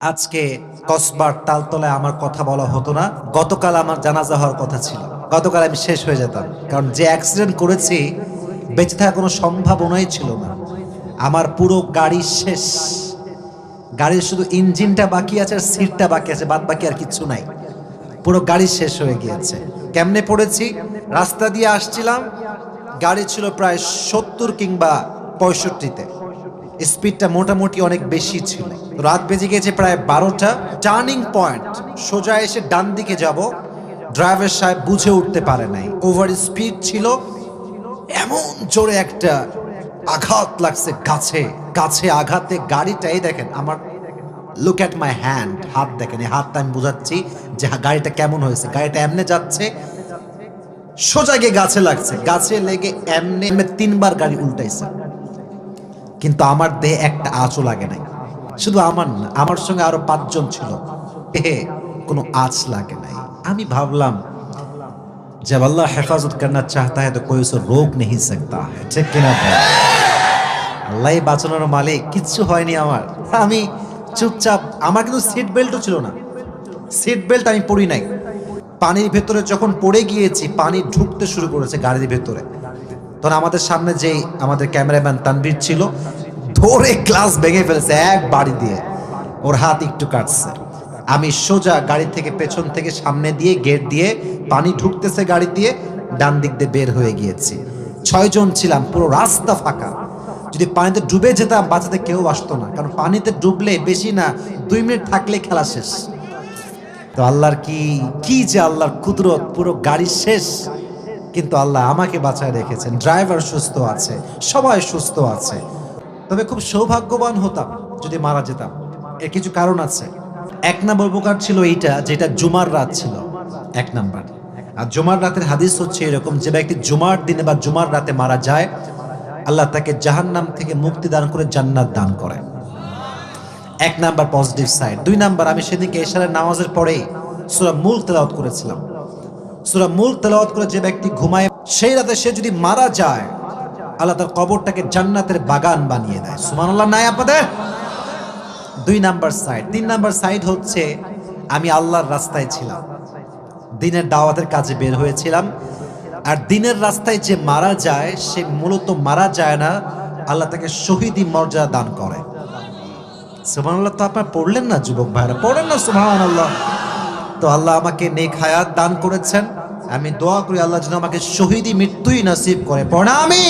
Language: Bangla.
আজকে কসবার তালতলায় আমার কথা বলা হতো না। গতকাল আমার জানাজা হওয়ার কথা ছিল। গতকাল আমি শেষ হয়ে যেতাম। কারণ যে অ্যাক্সিডেন্ট করেছি, বেঁচে থাকার কোনো সম্ভাবনাই ছিল না। আমার পুরো গাড়ি শেষ। গাড়ির শুধু ইঞ্জিনটা বাকি আছে আর সিটটা বাকি আছে বাদ বাকি আর কিচ্ছু নাই। পুরো গাড়ি শেষ হয়ে গিয়েছে। কেমনে পড়েছি? রাস্তা দিয়ে আসছিলাম। গাড়ি ছিল প্রায় সত্তর কিংবা পঁয়ষট্টিতে। স্পিডটা মোটামুটি অনেক বেশি ছিল। রাত বেজে গেছে প্রায় বারোটা। টার্নিং পয়েন্ট, সোজা এসে ডান দিকে যাব। ড্রাইভার সাহেব বুঝে উঠতে পারে নাই। ওভার স্পিড ছিল। এমন জোরে একটা আঘাত লাগছে গাছে। গাছে আঘাতে গাড়িটাই দেখেন, আমার লুক অ্যাট মাই হ্যান্ড হাত দেখেন। এই হাতটা আমি বোঝাচ্ছি যে গাড়িটা কেমন হয়েছে। গাড়িটা এমনে যাচ্ছে, সোজা গিয়ে গাছে লাগছে। গাছে লেগে এমনি তিনবার গাড়ি উল্টাইছে। কিন্তু আমার দেহে একটা আঁচও লাগে নাই শুধু আমার না আমার সঙ্গে আরো পাঁচজন ছিল দেহে কোনো আঁচ লাগে নাই আমি ভাবলাম जब अल्लाह हिफाजत करना चाहता है तो कोई उसे रोक नहीं सकता है ঠিক কিনা ভাই আল্লাহ বাঁচানোর মালিক কিচ্ছু হয়নি আমার আমি চুপচাপ আমার কিন্তু সিট বেল্টও ছিল না সিট বেল্ট আমি পরি নাই পানির ভেতরে যখন পড়ে গিয়েছি পানি ঢুকতে শুরু করেছে গাড়ির ভেতরে তখন আমাদের সামনে যেই আমাদের ক্যামেরাম্যান তানভীর ছিল, ধরে গ্লাস ভেঙে ফেলেছে এক বাড়ি দিয়ে। ওর হাত একটু কাটছে। আমি সোজা গাড়ি থেকে পেছন থেকে সামনে দিয়ে গেট দিয়ে পানি ঢুকতেছে গাড়ি দিয়ে, ডান দিক দিয়ে বের হয়ে গিয়েছি। ছয়জন ছিলাম, পুরো রাস্তা ফাঁকা। যদি পানিতে ডুবে যেতাম, বাঁচাতে কেউ আসতো না। কারণ পানিতে ডুবলে বেশি না, দুই মিনিট থাকলে খেলা শেষ। তো আল্লাহর কি কি যে আল্লাহর কুদরত, পুরো গাড়ি শেষ। কিন্তু আল্লাহ আমাকে বাঁচায় রেখেছেন। ড্রাইভার সুস্থ আছে, সবাই সুস্থ আছে। তবে খুব সৌভাগ্যবান হতাম যদি মারা যেতাম। এর কিছু কারণ আছে। এক নম্বর উপকার ছিল এইটা, যেটা জুমার রাত ছিল। এক নাম্বার। আর জুমার রাতের হাদিস হচ্ছে এরকম, যে ব্যক্তি জুমার দিনে বা জুমার রাতে মারা যায়, আল্লাহ তাকে জাহান্নাম থেকে মুক্তি দান করে জান্নাত দান করে। এক নাম্বার পজিটিভ সাইড। দুই নাম্বার, আমি সেদিনকে এশারের নামাজের পরেই সুরা মূল তেলাওয়াত করেছিলাম। সুরা মূল তেলাওয়াত করে যে ব্যক্তি ঘুমায়, সেই রাতে সে যদি মারা যায়, আল্লাহ তার কবরটাকে জান্নাতের বাগান বানিয়ে দেয়। সুমানুল্লাহ নাই আপনাদের? দুই নাম্বার সাইড। তিন নাম্বার সাইড হচ্ছে, আমি আল্লাহর রাস্তায় ছিলাম। দিনের দাওয়াতের কাজে বের হয়েছিলাম। আর দিনের রাস্তায় যে মারা যায়, সে মূলত মারা যায় না, আল্লাহ তাকে শহীদি মর্যাদা দান করে। সুবহানাল্লাহ, তো আপনার পড়লেন না, যুবক ভাইরা? পড়েন না সুমান সুবহানাল্লাহ। তো আল্লাহ আমাকে নেক হায়াত দান করেছেন। আমি দোয়া করি আল্লাহ যেন আমাকে শহীদি মৃত্যুই নাসিব করে। প্রণামী